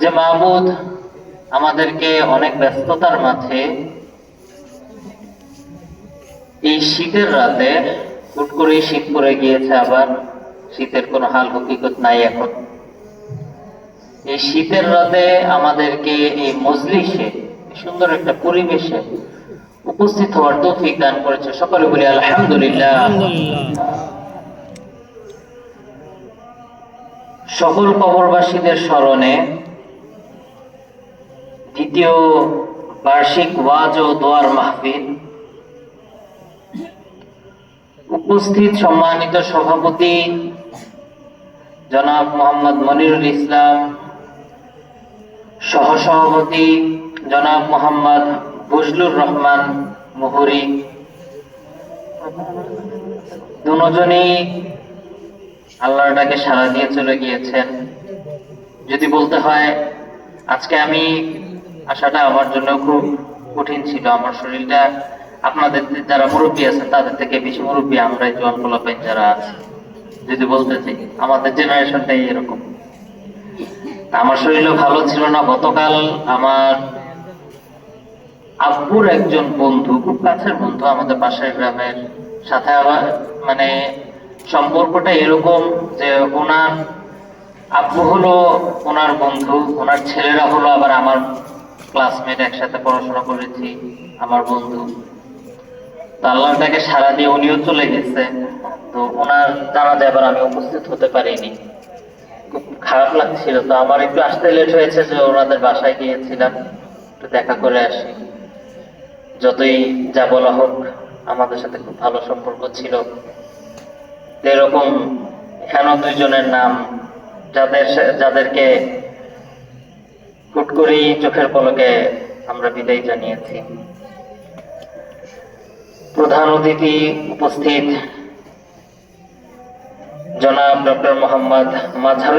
যে মাহবুদ আমাদেরকে অনেক ব্যস্ততার মাঝে এই শীতের রাতে হুট করে শীত পড়ে গিয়েছে, আবার শীতের কোনো হাল হকিকত নাই এখন। এই শীতের রাতে আমাদেরকে এই মজলিসে সুন্দর একটা পরিবেশে উপস্থিত হওয়ার তৌফিক দান করেছে সকলে বলি আলহামদুলিল্লাহ। সকল কবরবাসীদের স্মরণে দ্বিতীয় বার্ষিক ওয়াজ ও দোয়ার মাহফিল। উপস্থিত সম্মানিত সভাপতি জনাব মোহাম্মদ মনিরুল ইসলাম, সহসভাপতি জনাব মোহাম্মদ বজলুর রহমান মুহুরি। দুজনেই আল্লাহর ডাকে সাড়া দিয়ে চলে গিয়েছেন। যদি বলতে হয়, আজকে আমি আসাটা আমার জন্য খুব কঠিন ছিল। আমার শরীরটা আপনাদের যারা মুরব্বী আছেন, তাদের থেকে বেশি মুরব্বী আমরাই, জোয়ান পোলাপাইন যারা আছে। যদি বলতে চাই, আমাদের জেনারেশনটাই এরকম। আমার শরীরও ভালো ছিল না। গতকাল আমার আব্বুর একজন বন্ধু, খুব কাছের বন্ধু আমাদের পাশের গ্রামের, সাথে আবার মানে সম্পর্কটা এরকম যে ওনার আব্বু হলো ওনার বন্ধু, ওনার ছেলেরা হলো আবার আমার ক্লাসমেট একসাথে পড়াশোনা করেছি, আমার বন্ধু। তো আল্লাহটাকে সারা দিয়ে উনিও চলে গেছে। তো ওনার জানা যাবার আমি উপস্থিত হতে পারিনি। খুব খারাপ লাগছিল। তো আমার একটু আসতে লেট হয়েছে যে ওনাদের বাসায় গিয়েছিলাম। একটু দেখা করে আসি। যতই যা বলা হোক, আমাদের সাথে খুব ভালো সম্পর্ক ছিল। এরকম এখানেও দুইজনের নাম যাদের যাদেরকে হুট করেই চোখের পলকে আমরা বিদায় জানিয়েছি। প্রধান অতিথি উপস্থিত জনাব ডক্টর মোহাম্মদ মাঝারুল